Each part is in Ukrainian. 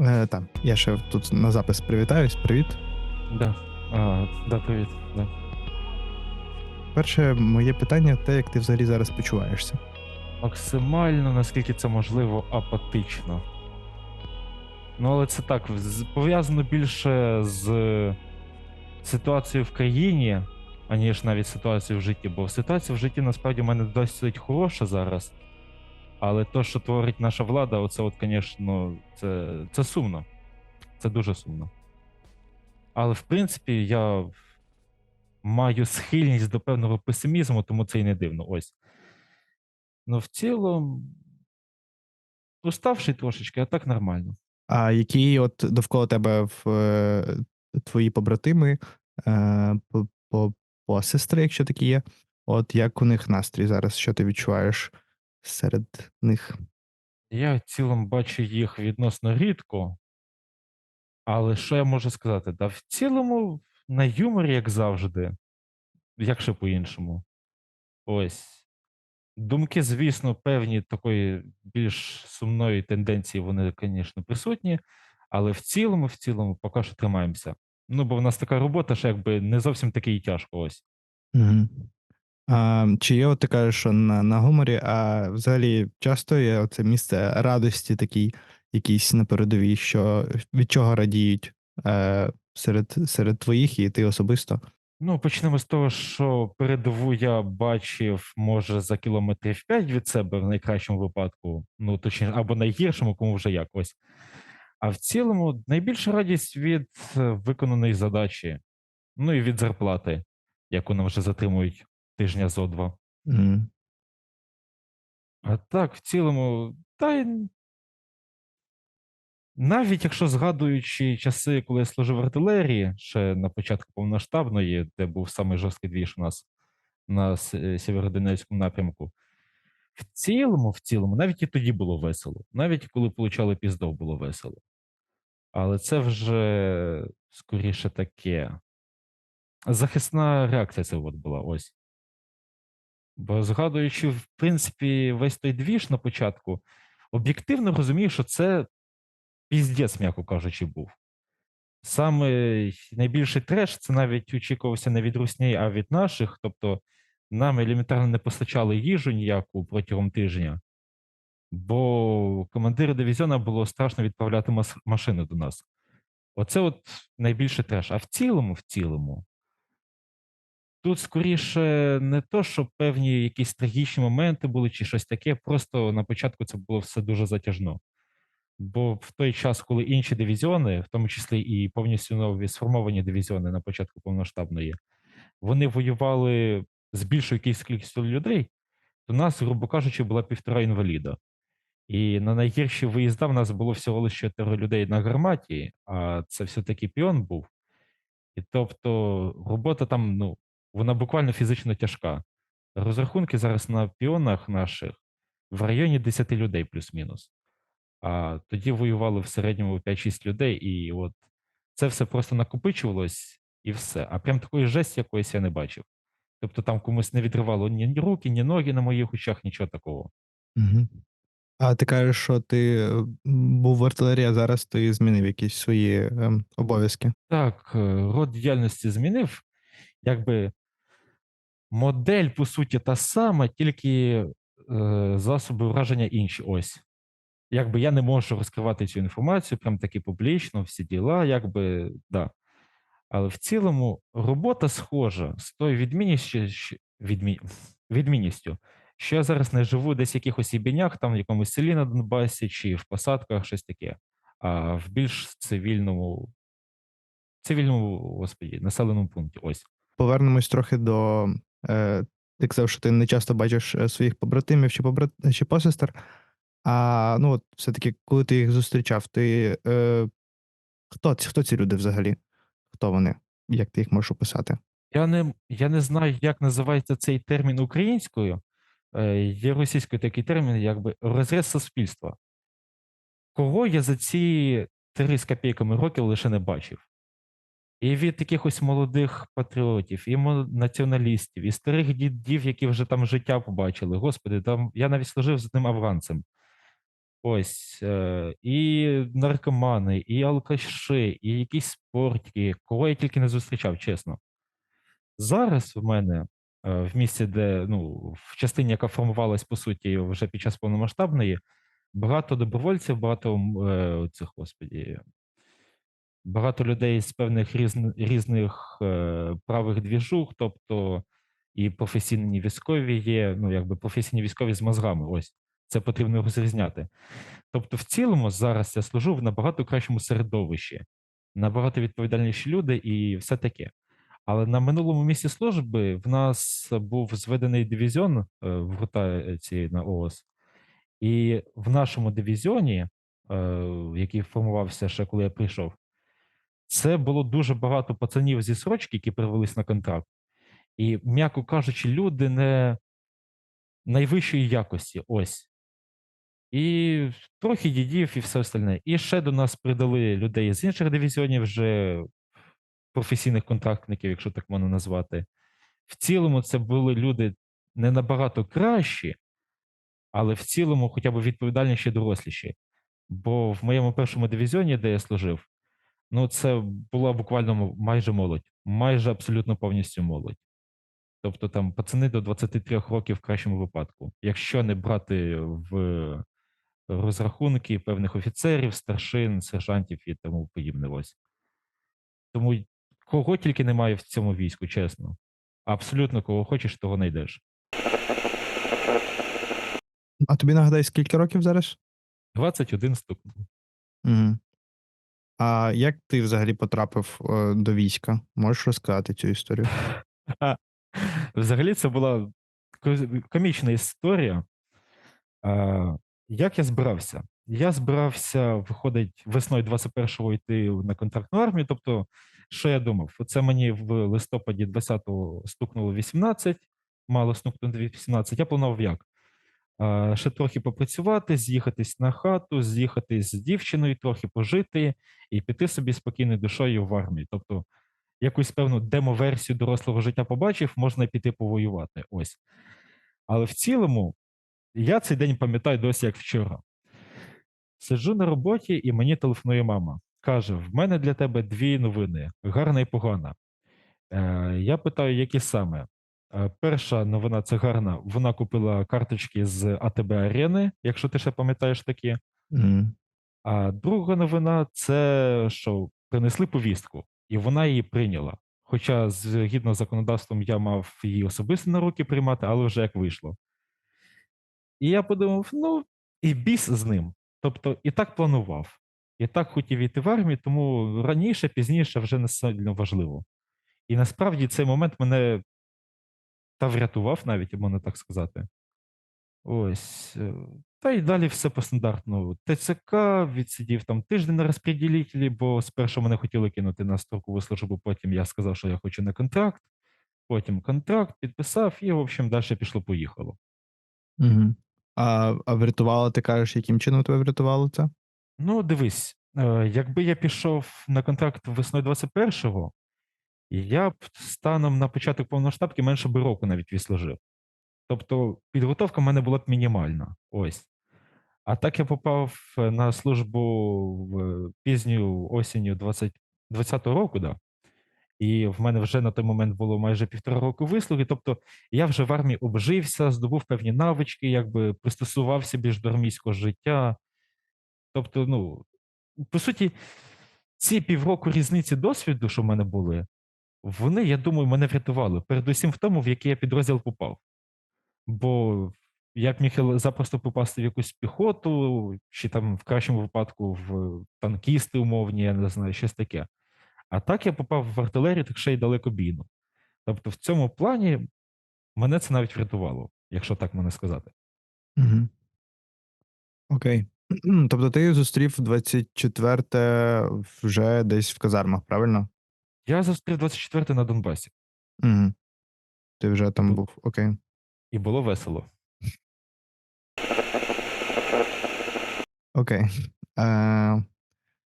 Е, так, я ще тут на запис привітаюсь. Привіт. Да. А, да, привіт. Да. Перше, моє питання те, як ти взагалі зараз почуваєшся. Максимально, наскільки це можливо, апатично. Ну, але це так, пов'язано більше з ситуацією в країні, аніж навіть ситуацією в житті. Бо ситуація в житті насправді в мене досить хороша зараз. Але то, що творить наша влада, оце, от, звісно, це, це сумно. Це дуже сумно. Але в принципі, я маю схильність до певного песимізму, тому це і не дивно. Ось. Ну, в цілому, уставший трошечки, а так нормально. А які от довкола тебе в е, твої побратими, е, по, по, по сестри, якщо такі є, от як у них настрій зараз, що ти відчуваєш серед них? Я в цілому бачу їх відносно рідко. Але що я можу сказати? Да, в цілому на юморі, як завжди, як ще по-іншому. Ось. Думки, звісно, певні такої більш сумної тенденції, вони, звісно, присутні, але в цілому, в цілому, поки що тримаємося. Ну, бо в нас така робота, що якби не зовсім таке і тяжко. Ось. Угу. А, чи є, от кажеш, що на, на гуморі, а взагалі часто є це місце радості такий, якийсь на передовій, що від чого радіють е, серед, серед твоїх і ти особисто? Ну, почнемо з того, що передову я бачив, може, за кілометрів 5 від себе в найкращому випадку, ну точніше, або найгіршому, кому вже як ось. А в цілому найбільша радість від е, виконаної задачі, ну і від зарплати, яку нам вже затримують тижня зо два. М. А так, в цілому, та й навіть якщо згадуючи часи, коли я служив в артилерії, ще на початку повноштабної, де був самий жорсткий двіж у нас на е, Сєвєродонецькому напрямку, в цілому, в цілому, навіть і тоді було весело. Навіть коли получали піздов, було весело. Але це вже скоріше таке. Захисна реакція це от була ось. Бо згадуючи, в принципі, весь той двіж на початку, об'єктивно розумію, що це піздець, м'яко кажучи, був. Саме найбільший треш це навіть очікувався не від русні, а від наших. Тобто нам елементарно не постачали їжу ніяку протягом тижня, бо командиру дивізіона було страшно відправляти машини до нас. Оце от найбільший треш. А в цілому, в цілому, тут скоріше не то, що певні якісь трагічні моменти були чи щось таке, просто на початку це було все дуже затяжно. Бо в той час, коли інші дивізіони, в тому числі і повністю нові сформовані дивізіони на початку повноштабної, вони воювали з більшою кількістю людей, то нас, грубо кажучи, була півтора інваліда. І на найгірші виїзда в нас було всього лише чотири людей на гарматі, а це все-таки піон був. І тобто робота там, ну, вона буквально фізично тяжка. Розрахунки зараз на піонах наших в районі 10 людей плюс-мінус. А тоді воювали в середньому 5-6 людей, і от це все просто накопичувалось і все. А прям такої жесті якоїсь я не бачив. Тобто там комусь не відривало ні руки, ні ноги на моїх очах, нічого такого. Угу. А ти кажеш, що ти е, був в артилерії, а зараз ти змінив якісь свої ем, обов'язки. Так, е, род діяльності змінив. Якби модель, по суті, та сама, тільки е, засоби враження інші. Ось. Якби я не можу розкривати цю інформацію, прям таки публічно, всі діла, якби, да. Але в цілому робота схожа з тою відмінністю, відмі... відмінністю, що я зараз не живу десь в якихось ібінях, там в якомусь селі на Донбасі чи в посадках, щось таке, а в більш цивільному, цивільному, господі, населеному пункті. Ось. Повернемось трохи до. Е, ти казав, що ти не часто бачиш е, своїх побратимів чи побрат... чи посестер. А ну, от все-таки, коли ти їх зустрічав, ти е, хто, хто ці люди взагалі? Хто вони? Як ти їх можеш описати? Я не, я не знаю, як називається цей термін українською. Е, Є російською такий термін, якби розріз суспільства. Кого я за ці три з копійками років лише не бачив. І від якихось молодих патріотів, і націоналістів, і старих дідів, які вже там життя побачили. Господи, там я навіть служив з одним афганцем. Ось, е, і наркомани, і алкаші, і якісь спортики, кого я тільки не зустрічав, чесно. Зараз в мене е, в місті, де ну, в частині, яка формувалась по суті вже під час повномасштабної, багато добровольців, багато е, цих, господі, багато людей з певних різн, різних е, правих двіжух, тобто і професійні військові є, ну якби професійні військові з мозгами. Ось це потрібно розрізняти. Тобто, в цілому, зараз я служу в набагато кращому середовищі, набагато відповідальніші люди і все таке. Але на минулому місці служби в нас був зведений дивізіон е, в ротації на ООС, і в нашому дивізіоні, е, який формувався ще коли я прийшов, це було дуже багато пацанів зі срочки, які перевелись на контракт. І, м'яко кажучи, люди не найвищої якості. Ось. І трохи дідів, і все остальне. І ще до нас придали людей з інших дивізіонів, вже професійних контрактників, якщо так можна назвати. В цілому, це були люди не набагато кращі, але в цілому, хоча б відповідальніші, доросліші. Бо в моєму першому дивізіоні, де я служив, ну це була буквально майже молодь, майже абсолютно повністю молодь. Тобто там пацани до 23 років в кращому випадку. Якщо не брати в розрахунки певних офіцерів, старшин, сержантів і тому подібне. Ось. Тому кого тільки немає в цьому війську, чесно. Абсолютно кого хочеш, того знайдеш. А тобі нагадай, скільки років зараз? 21 стукнув. Угу. А як ти взагалі потрапив е, до війська? Можеш розказати цю історію? Взагалі, це була комічна історія. Як я збирався? Я збирався, виходить, весною 21-го йти на контрактну армію. Тобто, що я думав? Оце мені в листопаді 20-го стукнуло 18, мало стукнути 18. Я планував як? А, Ще трохи попрацювати, з'їхатись на хату, з'їхатись з дівчиною, трохи пожити і піти собі спокійною душою в армію. Тобто, якусь певну демо-версію дорослого життя побачив, можна піти повоювати. Ось. Але в цілому, я цей день пам'ятаю досі як вчора. Сиджу на роботі, і мені телефонує мама. Каже: в мене для тебе дві новини: гарна і погана. Е, я питаю, які саме. Е, перша новина це гарна. Вона купила карточки з АТБ Арени, якщо ти ще пам'ятаєш такі. Угу. А друга новина це що принесли повістку, і вона її прийняла. Хоча, згідно з законодавством, я мав її особисто на руки приймати, але вже як вийшло. І я подумав: ну, і біс з ним. Тобто, і так планував, і так хотів йти в армію, тому раніше, пізніше вже не сильно важливо. І насправді цей момент мене та врятував навіть, можна так сказати. Ось. е, Та й далі все по стандартному. ТЦК відсидів там тиждень на розподілителі, бо спершу мене хотіли кинути на строкову службу, потім я сказав, що я хочу на контракт, потім контракт підписав, і, в общем, далі пішло-поїхало. Угу. А, а врятувало, ти кажеш, яким чином тебе врятувало це? Ну, дивись, е, якби я пішов на контракт весною 21-го, я б станом на початок повноштабки менше би року навіть відслужив. Тобто підготовка в мене була б мінімальна. Ось. А так я попав е, на службу в пізню осінню 20 20-го року, да. І в мене вже на той момент було майже півтора року вислуги. Тобто я вже в армії обжився, здобув певні навички, якби пристосувався більш до армійського життя. Тобто, ну, по суті, ці півроку різниці досвіду, що в мене були, вони, я думаю, мене врятували. Передусім в тому, в який я підрозділ попав. Бо я б міг запросто попасти в якусь піхоту, чи там в кращому випадку в танкісти умовні, я не знаю, щось таке. А так я попав в артилерію, так ще й далекобійну. Тобто, в цьому плані мене це навіть врятувало, якщо так мене сказати. Угу. Окей. Тобто ти зустрів 24 вже десь в казармах, правильно? Я зустрів 24 на Донбасі, Угу. Ти вже там був. Окей. і було весело. Окей. Е,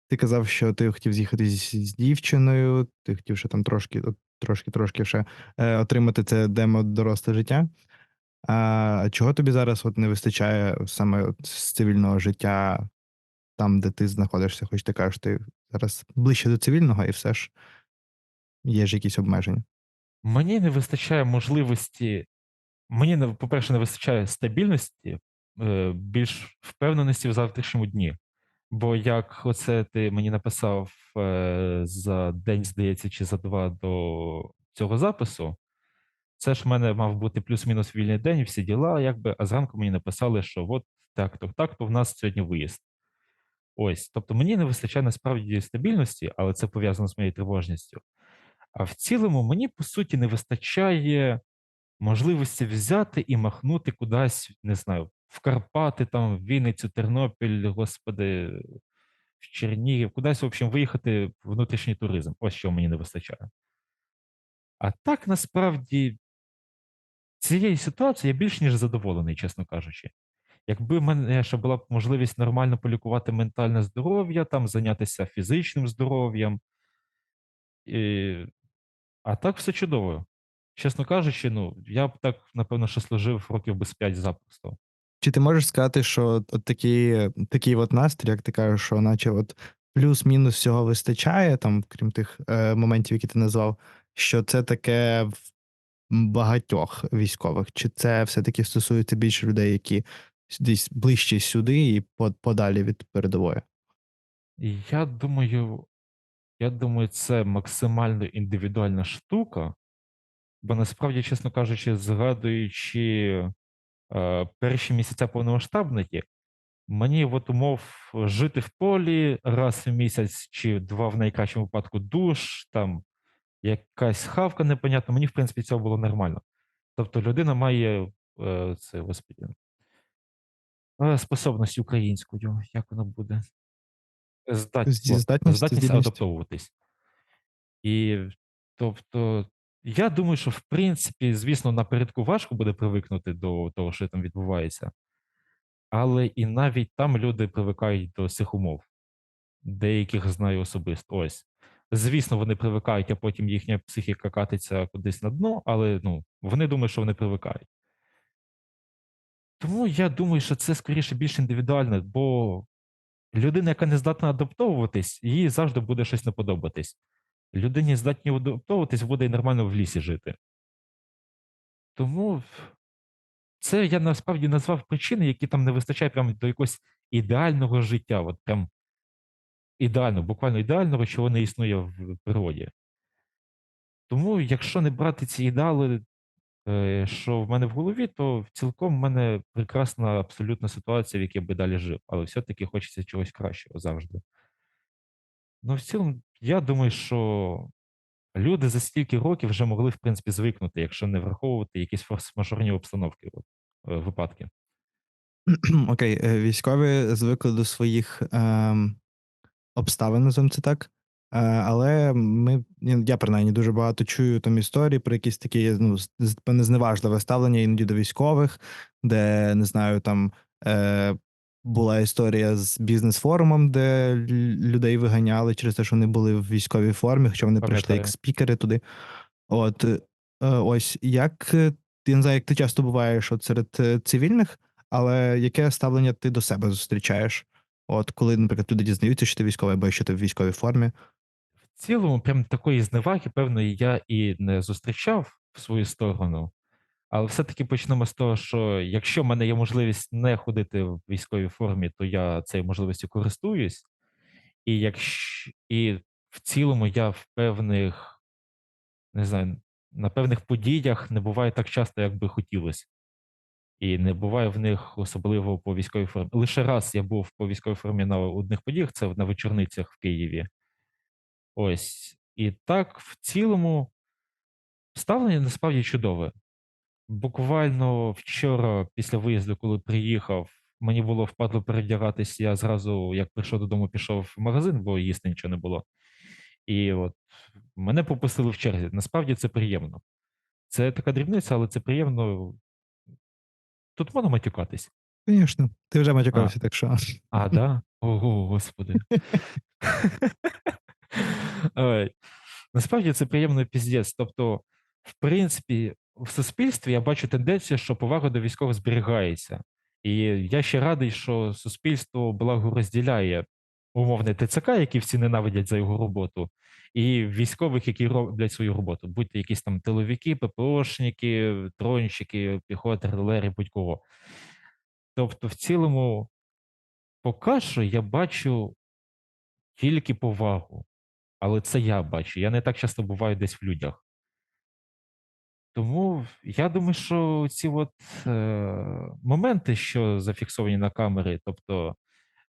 ти казав, що ти хотів з'їхати з, з дівчиною, ти хотів ще там трошки, трошки, трошки ще е, отримати це демо доросле життя. А чого тобі зараз от не вистачає саме от з цивільного життя там, де ти знаходишся? Хоч ти кажеш, ти зараз ближче до цивільного і все ж є ж якісь обмеження. Мені не вистачає можливості мені по-перше, не вистачає стабільності, е, більш впевненості в завтрашньому дні. Бо як оце ти мені написав, е, за день, здається, чи за 2 до цього запису, це ж в мене мав бути плюс-мінус вільний день, всі діла, якби, а зранку мені написали, що от так-то, так-то в нас сьогодні виїзд. Ось, тобто мені не вистачає насправді стабільності, але це пов'язано з моєю тривожністю. А в цілому мені, по суті, не вистачає можливості взяти і махнути кудись, не знаю, в Карпати, там, в Вінницю, Тернопіль, господи, в Чернігів, кудись, в общем, виїхати в внутрішній туризм. Ось що мені не вистачає. А так насправді цією ситуацією я більш ніж задоволений, чесно кажучи. Якби в мене ще була б можливість нормально полікувати ментальне здоров'я, там зайнятися фізичним здоров'ям. І... А так все чудово. Чесно кажучи, ну, я б так, напевно, ще служив років без 5 запросто. Чи ти можеш сказати, що от такий, такий от настрій, як ти кажеш, що наче от плюс-мінус всього вистачає, там, крім тих е, моментів, які ти назвав, що це таке в багатьох військових? Чи це все-таки стосується більше людей, які десь ближче сюди і подалі від передової? Я думаю, я думаю, це максимально індивідуальна штука, бо насправді, чесно кажучи, згадуючи е, перші місяця повномасштабної, мені от умов жити в полі раз в місяць чи два в найкращому випадку душ, там якась хавка непонятна, мені, в принципі, цього було нормально. Тобто людина має е, це, господи, е, способність українською, як воно буде? Здатність, Зі- Здатність, здатність здібність? адаптовуватись. І тобто, я думаю, що в принципі, звісно, напередку важко буде привикнути до того, що там відбувається, але і навіть там люди привикають до цих умов. Деяких знаю особисто. Ось. Звісно, вони привикають, а потім їхня психіка катиться кудись на дно, але ну, вони думають, що вони привикають. Тому я думаю, що це скоріше більш індивідуально, бо людина, яка не здатна адаптовуватись, їй завжди буде щось не подобатись. Людині здатні адаптовуватись, буде і нормально в лісі жити. Тому це я насправді назвав причини, які там не вистачає прямо до якогось ідеального життя. От прям ідеально, буквально ідеального, чого не існує в природі. Тому, якщо не брати ці ідеали, що в мене в голові, то цілком в мене прекрасна абсолютна ситуація, в якій я би далі жив. Але все-таки хочеться чогось кращого завжди. Ну, в цілому, я думаю, що люди за стільки років вже могли, в принципі, звикнути, якщо не враховувати якісь форс-мажорні обстановки, от, е, випадки. Окей, е, військові звикли до своїх ем, обставин, називаємо це так. Е, але ми, я принаймні дуже багато чую там історії про якісь такі ну, певне зневажливе ставлення іноді до військових, де не знаю, там е, була історія з бізнес-форумом, де людей виганяли через те, що вони були в військовій формі, хоча вони прийшли як спікери туди. От е, ось як е, я не знаю, як ти часто буваєш от серед е, цивільних, але яке ставлення ти до себе зустрічаєш? От коли, наприклад, люди дізнаються, що ти військовий, або що ти в військовій формі. Цілому, прям такої зневаги, певної, я і не зустрічав в свою сторону. Але все-таки почнемо з того, що якщо в мене є можливість не ходити в військовій формі, то я цією можливістю користуюсь. І якщо і в цілому я в певних, не знаю, на певних подіях не буває так часто, як би хотілося. І не буває в них особливо по військовій формі. Лише раз я був по військовій формі на одних подіях, це на вечорницях в Києві. Ось. І так, в цілому, ставлення насправді чудове. Буквально вчора, після виїзду, коли приїхав, мені було впадло перевдягатись, я зразу, як прийшов додому, пішов в магазин, бо їсти нічого не було. І от мене попустили в черзі. Насправді це приємно. Це така дрібниця, але це приємно. Тут можна матюкатись. Звісно, ти вже А, матюкався, так що. а, да? Ого, господи. Насправді це приємно піздець. Тобто, в принципі, в суспільстві я бачу тенденцію, що повага до військових зберігається. І я ще радий, що суспільство благо розділяє умовне ТЦК, які всі ненавидять за його роботу, і військових, які роблять свою роботу, будь-то якісь там тиловики, ППОшники, дронщики, піхота, артилерія, будь-кого. Тобто, в цілому, поки що я бачу тільки повагу, але це я бачу. Я не так часто буваю десь в людях. Тому я думаю, що ці от е, моменти, що зафіксовані на камері, тобто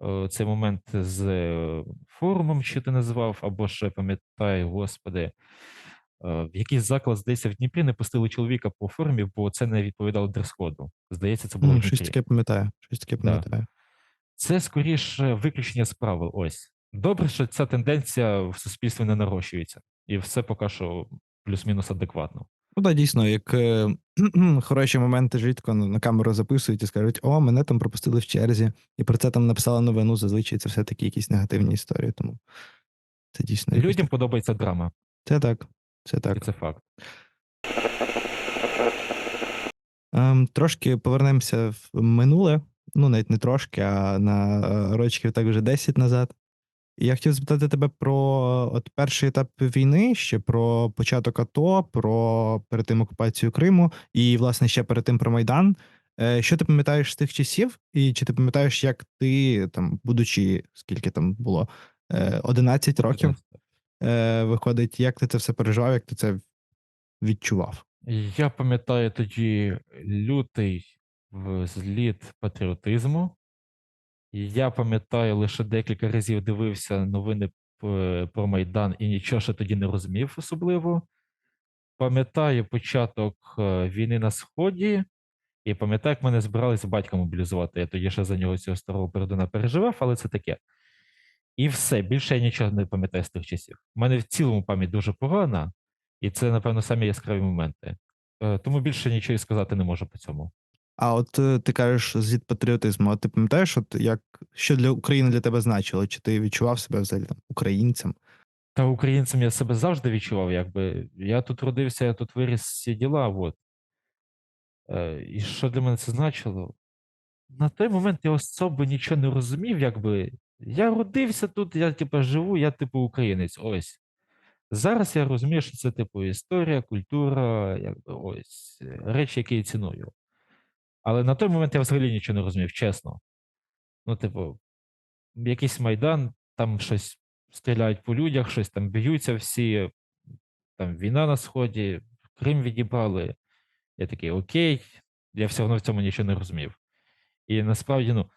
е, цей момент з е, форумом, що ти назвав, або ще пам'ятаю, господи, е, в якийсь заклад, здається, в Дніпрі не пустили чоловіка по формі, бо це не відповідало дрес-коду. Здається, це було в щось таке пам'ятаю. Щось таке Да. пам'ятаю. Це скоріше виключення з правил. Ось. Добре, що ця тенденція в суспільстві не нарощується. І все поки що плюс-мінус адекватно. Ну так, дійсно, як е, хороші моменти рідко на камеру записують і скажуть, о, мене там пропустили в черзі, і про це там написали новину. Зазвичай це все-таки якісь негативні історії. Тому це дійсно Людям так. подобається драма, Це так. Це і так. це факт. Ем, трошки повернемося в минуле. Ну, навіть не трошки, а на е, рочків так вже 10 назад. Я хотів запитати тебе про от перший етап війни, ще про початок АТО, про перед тим окупацію Криму, і, власне, ще перед тим про Майдан. Е, Що ти пам'ятаєш з тих часів? І чи ти пам'ятаєш, як ти, там, будучи, скільки там було, е, 11 років, е, виходить, як ти це все переживав, як ти це відчував? Я пам'ятаю тоді лютий зліт патріотизму. Я пам'ятаю, лише декілька разів дивився новини про Майдан і нічого ще тоді не розумів особливо. Пам'ятаю початок е, війни на Сході, і пам'ятаю, як мене збирались батька мобілізувати. Я тоді ще за нього цього старого передуна переживав, але це таке. І все, більше я нічого не пам'ятаю з тих часів. У мене в цілому пам'ять дуже погана, і це, напевно, самі яскраві моменти. Е, Тому більше нічого сказати не можу по цьому. А от е, ти кажеш зід патріотизму, а ти пам'ятаєш, от як що для України для тебе значило? Чи ти відчував себе взагалі там українцем? Та українцем я себе завжди відчував, якби я тут родився, я тут виріс всі діла. От. Е, і що для мене це значило? На той момент я особо нічого не розумів, якби я родився тут, я типу, живу, я типу українець. Ось. Зараз я розумію, що це типу історія, культура, якби ось речі, які я ціную. Але на той момент я взагалі нічого не розумів, чесно. Ну, типу, якийсь майдан, там щось стріляють по людях, щось там б'ються всі, там війна на сході, Крим відібрали. Я такий, окей, я все одно в цьому нічого не розумів. І насправді, ну,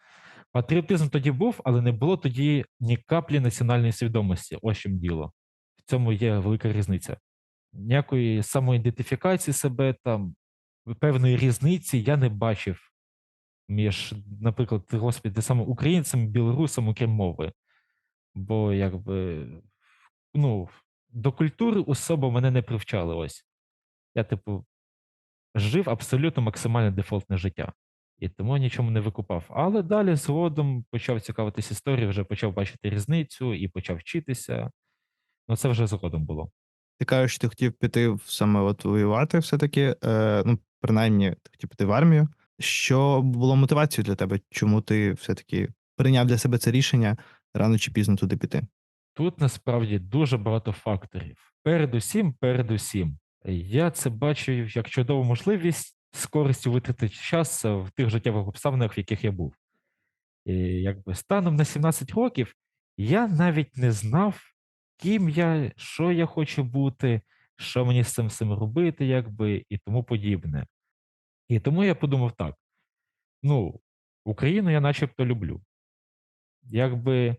патріотизм тоді був, але не було тоді ні каплі національної свідомості. Ось чим діло. В цьому є велика різниця. Ніякої самоідентифікації себе там, певної різниці я не бачив між, наприклад, господи, саме українцем, білорусом, окрім мови. Бо якби ну, до культури особо мене не привчали. Ось. Я, типу, жив абсолютно максимально дефолтне життя. І тому нічому не викупав. Але далі згодом почав цікавитись історією, вже почав бачити різницю і почав вчитися. Ну, це вже згодом було. Ти кажеш, ти хотів піти саме от воювати, все-таки, е, ну, принаймні, ти в армію. Що було мотивацією для тебе? Чому ти все-таки прийняв для себе це рішення рано чи пізно туди піти? Тут насправді дуже багато факторів. Передусім, передусім, я це бачив як чудову можливість з користю витратити час в тих життєвих обставинах, в яких я був. І якби станом на 17 років я навіть не знав, ким я, що я хочу бути, що мені з цим всім робити, якби, і тому подібне. І тому я подумав так: ну, Україну я начебто люблю. Якби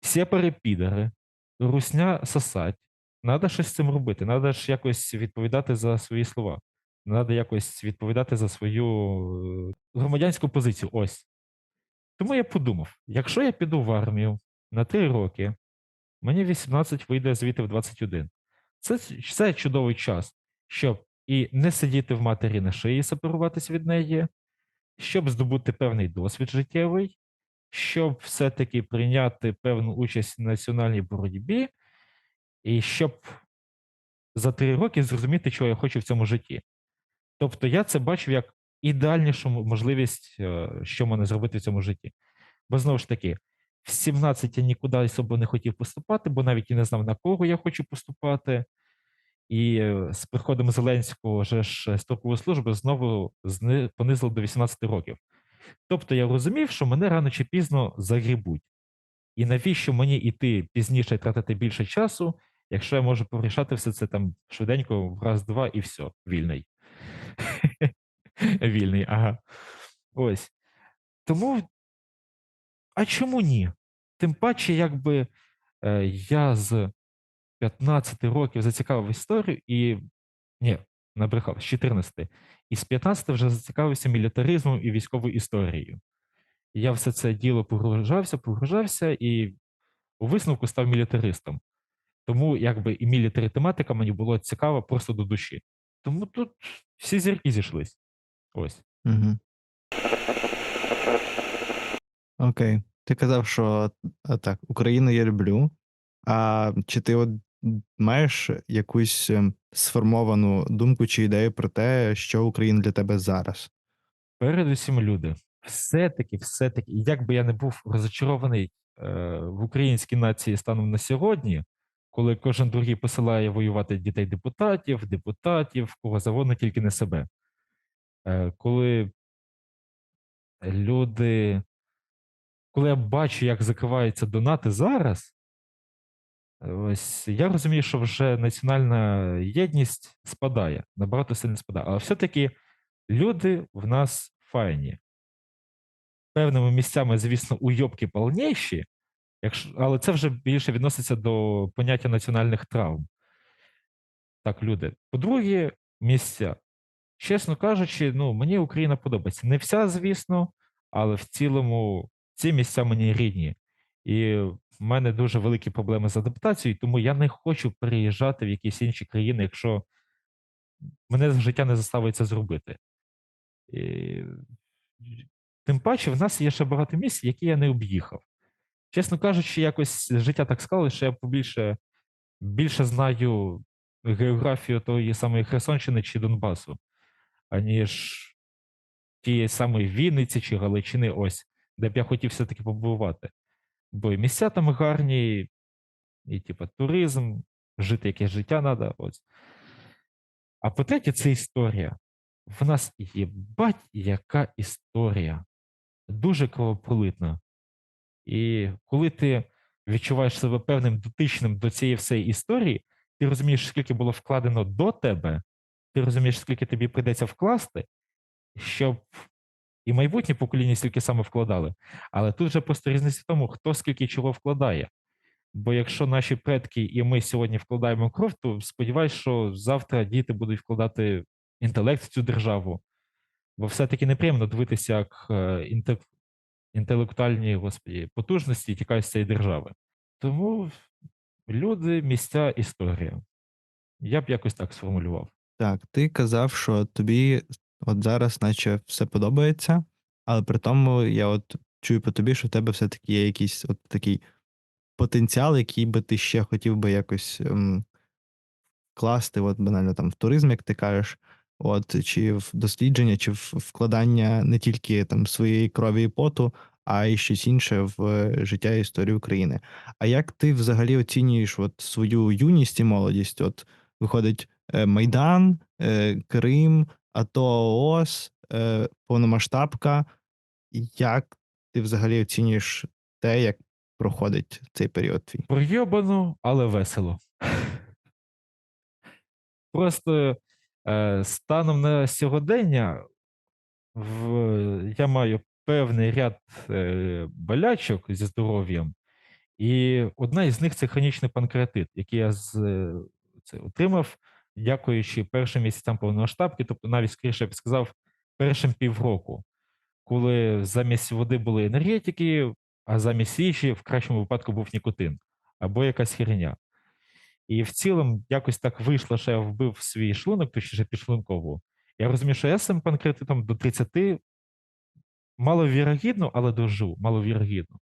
сепари підари, русня сосать, треба щось з цим робити, треба ж якось відповідати за свої слова. Треба якось відповідати за свою е, громадянську позицію. Ось. Тому я подумав: якщо я піду в армію на 3 роки, мені 18 вийде звідти в 21. Це, це чудовий час, щоб і не сидіти в матері на шиї, сепаруватись від неї, щоб здобути певний досвід життєвий, щоб все-таки прийняти певну участь в національній боротьбі, і щоб за три роки зрозуміти, чого я хочу в цьому житті. Тобто я це бачив як ідеальнішу можливість, е, що можна зробити в цьому житті. Бо знову ж таки, в 17 я нікуди особо не хотів поступати, бо навіть і не знав, на кого я хочу поступати. І е, з приходом Зеленського вже ж строкову службу знову понизили до 18 років. Тобто я розумів, що мене рано чи пізно загрібуть. І навіщо мені іти пізніше тратити більше часу, якщо я можу порішати все це там швиденько, в раз-два і все, вільний. Вільний, ага. Ось. Тому а чому ні? Тим паче, якби е, я з 15 років зацікавив історію і. Ні, набрехав, з 14. І з 15 вже зацікавився мілітаризмом і військовою історією. Я все це діло погружався, погружався і у висновку став мілітаристом. Тому якби і мілітарі тематика мені було цікава просто до душі. Тому тут всі зірки зійшлись. Ось. Угу. Окей. Ти казав, що так, Україну я люблю. А чи ти от маєш якусь ем, сформовану думку чи ідею про те, що Україна для тебе зараз? Передусім, люди. Все-таки, все-таки, як би я не був розочарований е, в українській нації станом на сьогодні, коли кожен другий посилає воювати дітей депутатів, депутатів, кого завгодно, тільки не себе. Е, коли люди, коли я бачу, як закриваються донати зараз, ось я розумію, що вже національна єдність спадає, набагато сильно спадає. Але все-таки люди в нас файні. Певними місцями, звісно, уйобки повніші, якщо, але це вже більше відноситься до поняття національних травм. Так, люди. По-друге, місця. Чесно кажучи, ну, мені Україна подобається. Не вся, звісно, але в цілому ці місця мені рідні. І в мене дуже великі проблеми з адаптацією, тому я не хочу переїжджати в якісь інші країни, якщо мене життя не заставить це зробити. І... Тим паче, в нас є ще багато місць, які я не об'їхав. Чесно кажучи, якось життя так склалося, що я побільше більше знаю географію тої самої Херсонщини чи Донбасу, аніж тієї самої Вінниці чи Галичини, ось, де б я хотів все-таки побувати. Бо і місця там гарні, і, типу, туризм, жити якесь життя треба. Ось. А по-третє, це історія. В нас єбать, яка історія. Дуже кровопролитна. І коли ти відчуваєш себе певним дотичним до цієї всієї історії, ти розумієш, скільки було вкладено до тебе, ти розумієш, скільки тобі прийдеться вкласти, щоб і майбутнє покоління стільки саме вкладали. Але тут вже просто різниця в тому, хто скільки чого вкладає. Бо якщо наші предки і ми сьогодні вкладаємо кров, то сподіваюся, що завтра діти будуть вкладати інтелект в цю державу. Бо все-таки неприємно дивитися, як е, інтелектуальні господі, потужності тікають з цієї держави. Тому люди, місця, історія. Я б якось так сформулював. Так, ти казав, що тобі от зараз, наче все подобається, але при тому я от чую по тобі, що в тебе все-таки є якийсь от такий потенціал, який би ти ще хотів би якось ем, вкласти, от банально там в туризм, як ти кажеш, от, чи в дослідження, чи в вкладання не тільки там своєї крові і поту, а й щось інше в е, життя і історію України. А як ти взагалі оцінюєш от свою юність і молодість? От виходить е, Майдан, е, Крим, АТО ООС, е, повномасштабка. Як ти взагалі оцінюєш те, як проходить цей період твій? Пройобано, але весело. Просто е, станом на сьогодення в, я маю певний ряд е, болячок зі здоров'ям, і одна із них це хронічний панкреатит, який я з, це, отримав, дякуючи першим місяцям повномасштабки, тобто навіть скоріше б сказав, першим півроку, коли замість води були енергетики, а замість їжі в кращому випадку був нікотин або якась херня. І в цілому якось так вийшло, що я вбив свій шлунок, точніше підшлункову. Я розумію, що я з цим панкреатитом до 30 маловірогідно, але дожу, маловірогідно.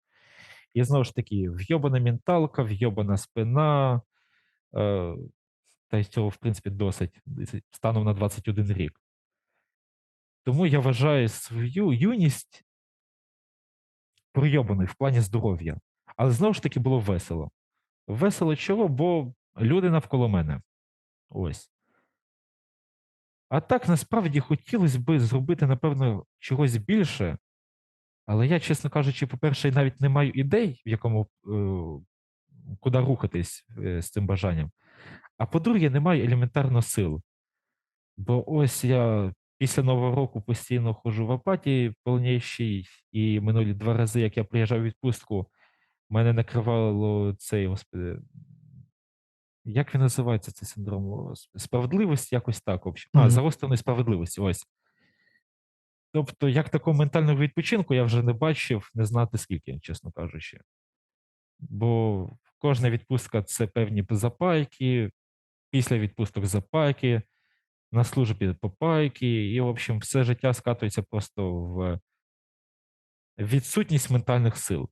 І знову ж таки, вйобана менталка, вйобана спина, е, та й цього, в принципі, досить станом на 21 рік. Тому я вважаю свою юність пройобаною в плані здоров'я. Але знову ж таки було весело. Весело чого? Бо люди навколо мене. Ось. А так насправді хотілося би зробити, напевно, чогось більше. Але я, чесно кажучи, по-перше, навіть не маю ідей, в якому е, куди рухатись е, з цим бажанням. А по-друге, не маю елементарно сил. Бо ось я після Нового року постійно ходжу в апатії повнішій, і минулі два рази, як я приїжджав у відпустку, мене накривало цей, господи, як він називається цей синдром? Господи, Справедливість, якось так. в общем. А, загостреної справедливості, ось. Тобто, як такого ментального відпочинку я вже не бачив, не знати скільки, чесно кажучи. Бо кожна відпустка це певні запайки, після відпусток запайки, на службі попайки, і, в общем, все життя скатується просто в відсутність ментальних сил.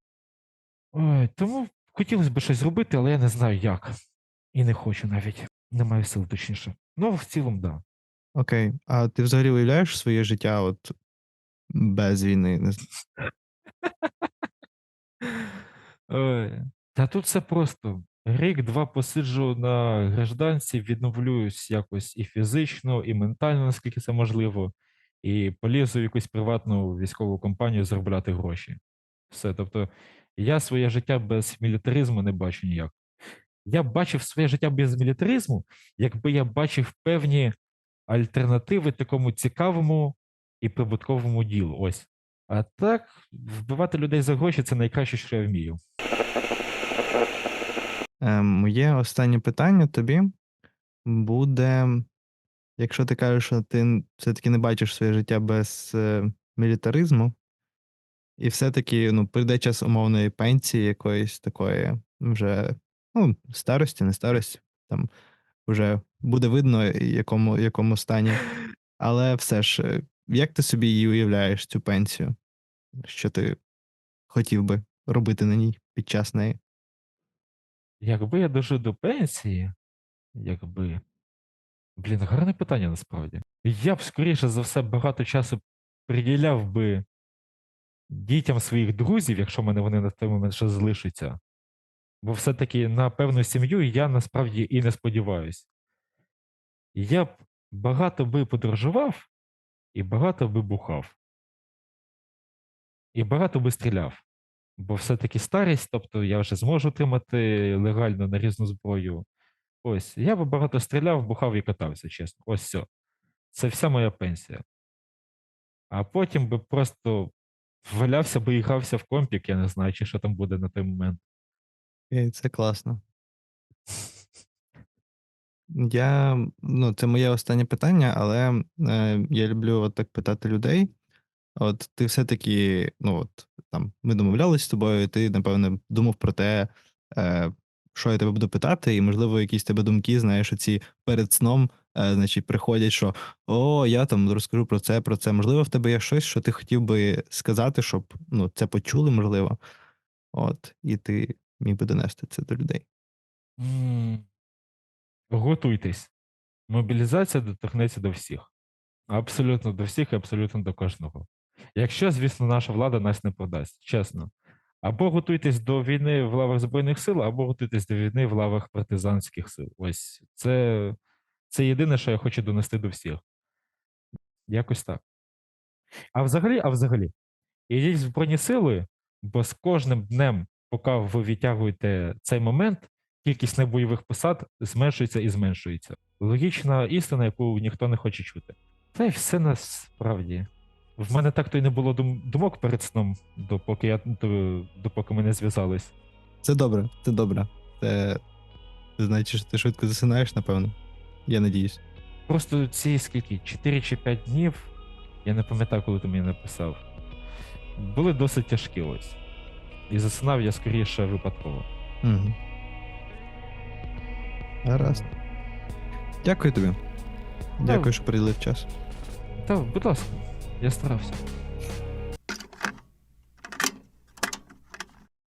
Ой, тому хотілося б щось зробити, але я не знаю як. І не хочу навіть. Не маю сил, точніше. Ну, в цілому, так. Да. Окей. А ти взагалі уявляєш своє життя от без війни? Та тут все просто. Рік-два посиджу на гражданці, відновлююсь якось і фізично, і ментально, наскільки це можливо, і полізу в якусь приватну військову компанію заробляти гроші. Все. Тобто, я своє життя без мілітаризму не бачу ніяк. Я бачив своє життя без мілітаризму, якби я бачив певні альтернативи такому цікавому і прибутковому ділу. Ось. А так, вбивати людей за гроші це найкраще, що я вмію. Е, Моє останнє питання тобі буде: якщо ти кажеш, що ти все-таки не бачиш своє життя без е, мілітаризму, і все-таки ну, прийде час умовної пенсії якоїсь такої вже ну, старості, не старості, там вже буде видно, якому, якому стані. Але все ж, як ти собі її уявляєш, цю пенсію? Що ти хотів би робити на ній під час неї? Якби я дожив до пенсії, якби. Блін, гарне питання насправді. Я б, скоріше за все, багато часу приділяв би дітям своїх друзів, якщо в мене вони на той момент ще залишаться. Бо все-таки на певну сім'ю я насправді і не сподіваюся. Я б багато би подорожував і багато би бухав. І багато би стріляв. Бо все-таки старість, тобто я вже зможу отримати легально нарізну зброю. Ось, я би багато стріляв, бухав і катався, чесно. Ось все. Це вся моя пенсія. А потім би просто валявся би і грався в компік, я не знаю, чи що там буде на той момент. Це класно. Я, ну, це моє останнє питання, але е, я люблю от так питати людей. От ти все-таки, ну от там ми домовлялись з тобою, і ти, напевне, думав про те, е, що я тебе буду питати, і, можливо, якісь тебе думки, знаєш, оці перед сном, е, значить, приходять, що о, я там розкажу про це, про це. Можливо, в тебе є щось, що ти хотів би сказати, щоб ну, це почули, можливо. От, і ти міг би донести це до людей. М, Готуйтесь. Мобілізація доторкнеться до всіх. Абсолютно до всіх і абсолютно до кожного. Якщо, звісно, наша влада нас не продасть, чесно. Або готуйтесь до війни в лавах Збройних сил, або готуйтесь до війни в лавах партизанських сил. Ось це, це єдине, що я хочу донести до всіх. Якось так. А взагалі, а взагалі, ідіть в Збройні сили, бо з кожним днем, поки ви відтягуєте цей момент, кількість небойових посад зменшується і зменшується. Логічна істина, яку ніхто не хоче чути. Й все насправді. В мене так то й не було думок перед сном, допоки я допоки ми не зв'язались. Це добре, це добре. Це значить, що ти швидко засинаєш, напевно. Я надіюсь. Просто ці скільки, 4 чи 5 днів, я не пам'ятаю, коли ти мені написав, були досить тяжкі ось. І засинав я скоріше випадково. Угу. Гаразд. Дякую тобі. Дякую, що приділив час. Та, будь ласка, я старався.